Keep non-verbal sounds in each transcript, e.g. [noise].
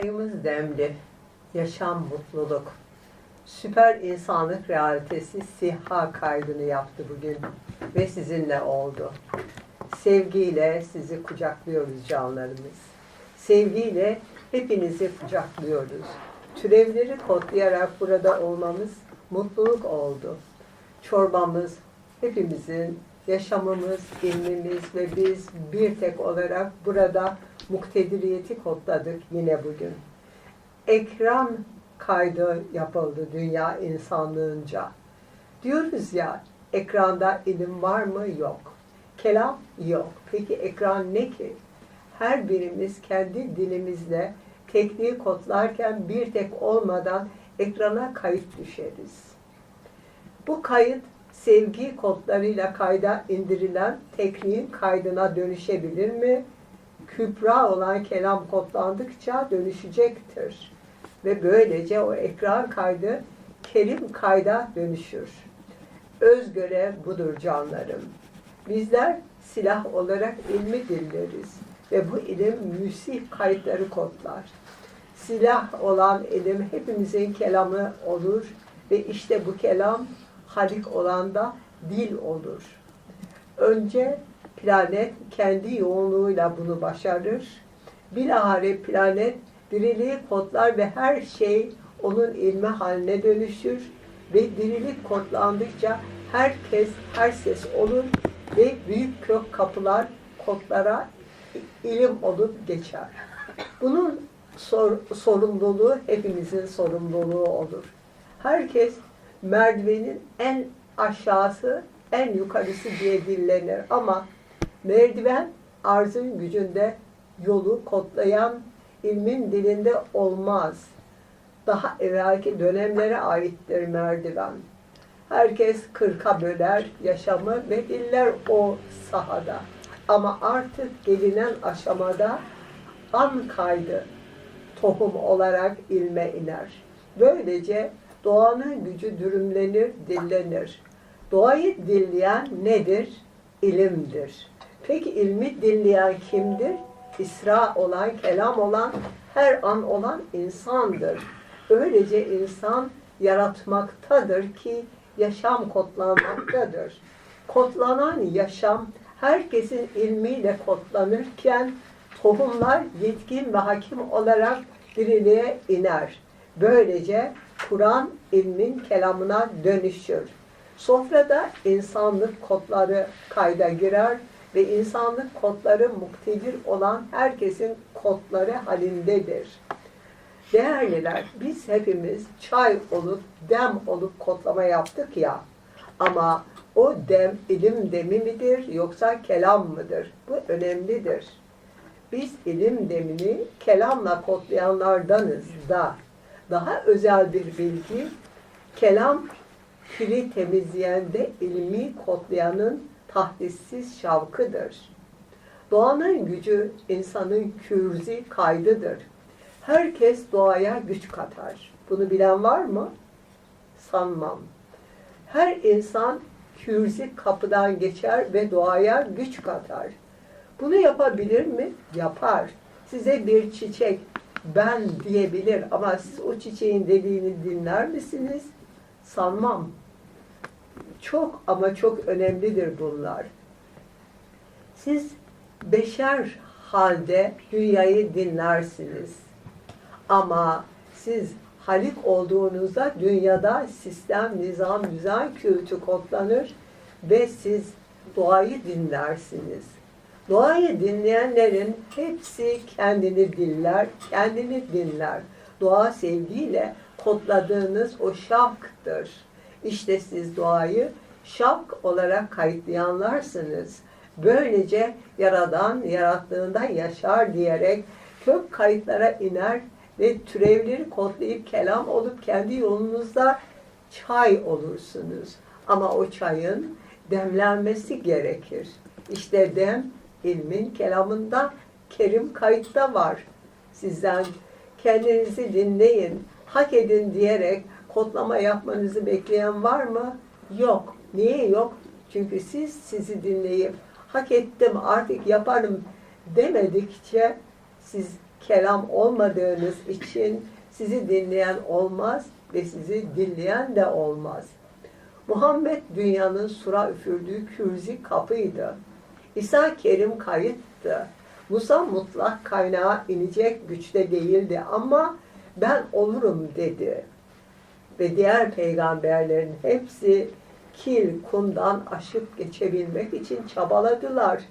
Çayımız demli. Yaşam mutluluk. Süper insanlık realitesi siha kaydını yaptı bugün ve sizinle oldu. Sevgiyle sizi kucaklıyoruz canlarımız. Sevgiyle hepinizi kucaklıyoruz. Türevleri kodlayarak burada olmamız mutluluk oldu. Çorbamız hepimizin yaşamımız, ilmimiz ve biz bir tek olarak burada muktediriyeti kodladık yine bugün. Ekran kaydı yapıldı dünya insanlığınca. Diyoruz ya ekranda ilim var mı? Yok. Kelam yok. Peki ekran ne ki? Her birimiz kendi dilimizle tekniği kodlarken bir tek olmadan ekrana kayıt düşeriz. Bu kayıt sevgi kodlarıyla kayda indirilen tekniğin kaydına dönüşebilir mi? Kübra olan kelam kodlandıkça dönüşecektir. Ve böylece o ekran kaydı kerim kayda dönüşür. Öz görev budur canlarım. Bizler silah olarak ilmi dilleriz ve bu ilim müsih kayıtları kodlar. Silah olan ilim hepimizin kelamı olur ve işte bu kelam halik olan da dil olur. Önce planet kendi yoğunluğuyla bunu başarır. Bilahare planet diriliği kodlar ve her şey onun ilmi haline dönüşür ve dirilik kodlandıkça herkes her ses olur ve büyük kök kapılar kodlara ilim olup geçer. Bunun sor, sorumluluğu hepimizin sorumluluğu olur. Herkes merdivenin en aşağısı, en yukarısı diye dillenir ama merdiven arzın gücünde yolu kodlayan ilmin dilinde olmaz. Daha evvelki dönemlere aittir merdiven. Herkes kırka böler yaşamı ve diller o sahada. Ama artık gelinen aşamada an kaydı tohum olarak ilme iner. Böylece doğanın gücü dürümlenir, dillenir. Doğayı dilleyen nedir? İlimdir. Peki ilmi dilleyen kimdir? İsra olan, kelam olan, her an olan insandır. Öylece insan yaratmaktadır ki yaşam kodlanmaktadır. Kodlanan yaşam herkesin ilmiyle kodlanırken tohumlar yetkin ve hakim olarak diriliğe iner. Böylece Kur'an ilmin kelamına dönüşür. Sofrada insanlık kodları kayda girer ve insanlık kodları muktedir olan herkesin kodları halindedir. Değerliler, biz hepimiz çay olup, dem olup kodlama yaptık ya. Ama o dem ilim demi midir yoksa kelam mıdır? Bu önemlidir. Biz ilim demini kelamla kodlayanlardanız da. Daha özel bir bilgi, kelam kiri temizleyende ilmi kodlayanın tahdissiz şavkıdır. Doğanın gücü insanın kürzi kaydıdır. Herkes doğaya güç katar. Bunu bilen var mı? Sanmam. Her insan kürzi kapıdan geçer ve doğaya güç katar. Bunu yapabilir mi? Yapar. Size bir çiçek ben diyebilir ama siz o çiçeğin dediğini dinler misiniz? Sanmam. Çok ama çok önemlidir bunlar. Siz beşer halde dünyayı dinlersiniz. Ama siz halik olduğunuzda dünyada sistem, nizam, düzen kültü kodlanır ve siz doğayı dinlersiniz. Doğayı dinleyenlerin hepsi kendini diller, kendini dinler. Doğa sevgiyle kodladığınız o şavktır. İşte siz doğayı şavk olarak kayıtlayanlarsınız. Böylece Yaradan yarattığında yaşar diyerek kök kayıtlara iner ve türevleri kodlayıp kelam olup kendi yolunuzda çay olursunuz. Ama o çayın demlenmesi gerekir. İşte dem ilmin kelamında kerim kayıtta var. Sizden kendinizi dinleyin, hak edin diyerek kodlama yapmanızı bekleyen var mı? Yok. Niye yok? Çünkü siz sizi dinleyip hak ettim artık yaparım demedikçe siz kelam olmadığınız için sizi dinleyen olmaz ve sizi dinleyen de olmaz. Muhammed dünyanın sura üfürdüğü kürzi kapıydı. İsa Kerim kayıttı. Musa mutlak kaynağa inecek güçte değildi ama ben olurum dedi. Ve diğer peygamberlerin hepsi kil kumdan aşıp geçebilmek için çabaladılar.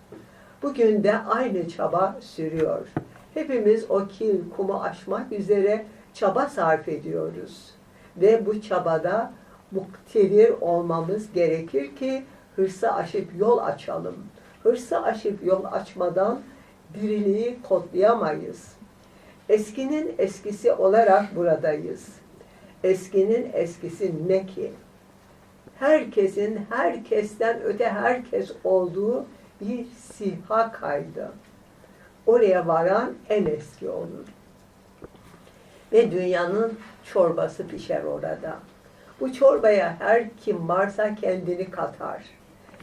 Bugün de aynı çaba sürüyor. Hepimiz o kil kumu aşmak üzere çaba sarf ediyoruz. Ve bu çabada muktedir olmamız gerekir ki hırsı aşıp yol açalım. Hırsı aşıp yol açmadan diriliği kodlayamayız. Eskinin eskisi olarak buradayız. Eskinin eskisi ne ki? Herkesin herkesten öte herkes olduğu bir siha kaydı. Oraya varan en eski olur. Ve dünyanın çorbası pişer orada. Bu çorbaya her kim varsa kendini katar.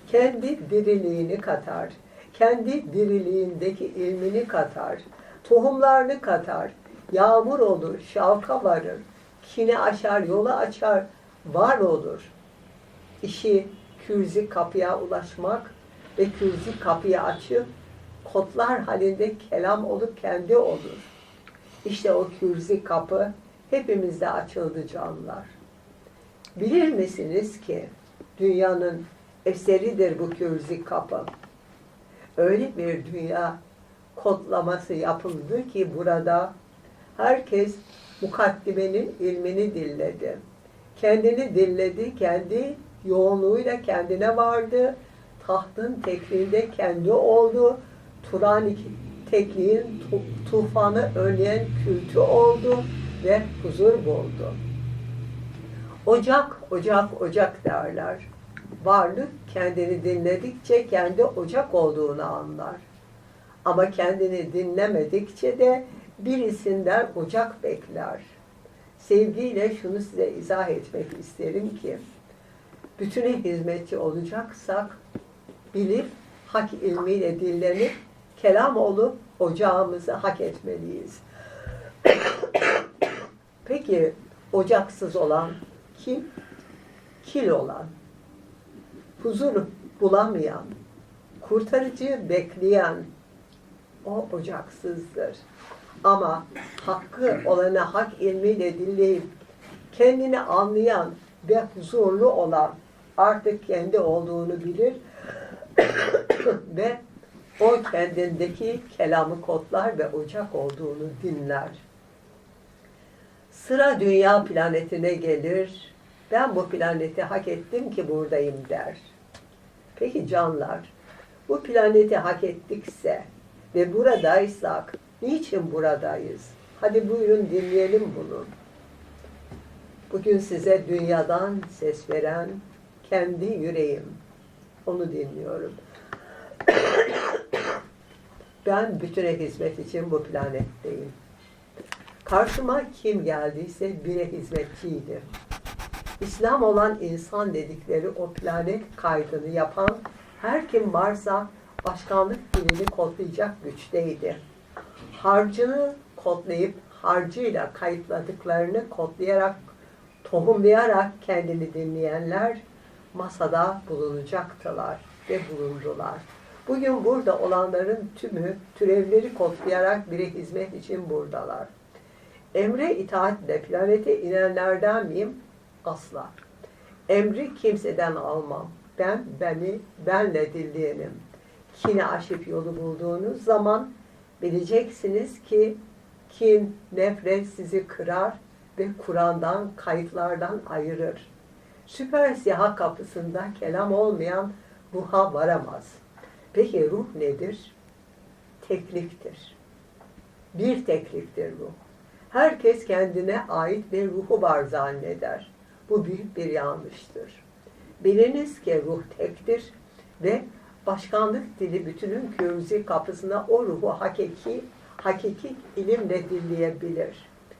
Kendi diriliğini katar. Kendi diriliğindeki ilmini katar. Tohumlarını katar. Yağmur olur, şavka varır. Kine aşar, yola açar, var olur. İşi kürzi kapıya ulaşmak ve kürzi kapıyı açıp kotlar halinde kelam olup kendi olur. İşte o kürzi kapı hepimizde açıldı canlar. Bilir misiniz ki dünyanın eseridir bu kürzi kapı. Öyle bir dünya kodlaması yapıldı ki burada herkes mukaddimenin ilmini dilledi. Kendini dilledi, kendi yoğunluğuyla kendine vardı. Tahtın tekliğinde kendi oldu. Turan tekliğin tu- tufanı önleyen kültü oldu ve huzur buldu. Ocak, ocak, ocak derler. Varlık kendini dinledikçe kendi ocak olduğunu anlar. Ama kendini dinlemedikçe de birisinden ocak bekler. Sevgiyle şunu size izah etmek isterim ki, bütüne hizmetçi olacaksak, bilip, hak ilmiyle dillenip, kelam olup ocağımızı hak etmeliyiz. [coughs] Peki, ocaksız olan kim? Kil olan, huzur bulamayan, kurtarıcı bekleyen, o ocaksızdır. Ama hakkı olana hak ilmiyle dinleyip kendini anlayan ve huzurlu olan artık kendi olduğunu bilir [coughs] ve o kendindeki kelamı kodlar ve ocak olduğunu dinler. Sıra dünya planetine gelir. Ben bu planeti hak ettim ki buradayım der. Peki canlar, bu planeti hak ettikse ve buradaysak niçin buradayız? Hadi buyurun dinleyelim bunu. Bugün size dünyadan ses veren kendi yüreğim. Onu dinliyorum. [coughs] ben bütüne hizmet için bu planetteyim. Karşıma kim geldiyse bire hizmetçiydi. İslam olan insan dedikleri o planet kaydını yapan her kim varsa başkanlık dilini kodlayacak güçteydi. Harcını kodlayıp harcıyla kayıtladıklarını kodlayarak, tohumlayarak kendini dinleyenler masada bulunacaktılar ve bulundular. Bugün burada olanların tümü türevleri kodlayarak bire hizmet için buradalar. Emre itaatle planete inenlerden miyim? Asla. Emri kimseden almam. Ben beni benle dinleyenim. Kine aşıp yolu bulduğunuz zaman bileceksiniz ki kin, nefret sizi kırar ve Kur'an'dan, kayıtlardan ayırır. Süper siha kapısında kelam olmayan ruha varamaz. Peki ruh nedir? Tekliktir. Bir tekliktir ruh. Herkes kendine ait bir ruhu var zanneder. Bu büyük bir yanlıştır. Biliniz ki ruh tektir ve başkanlık dili bütünün kürzi kapısına o ruhu hakiki, hakiki ilimle dinleyebilir.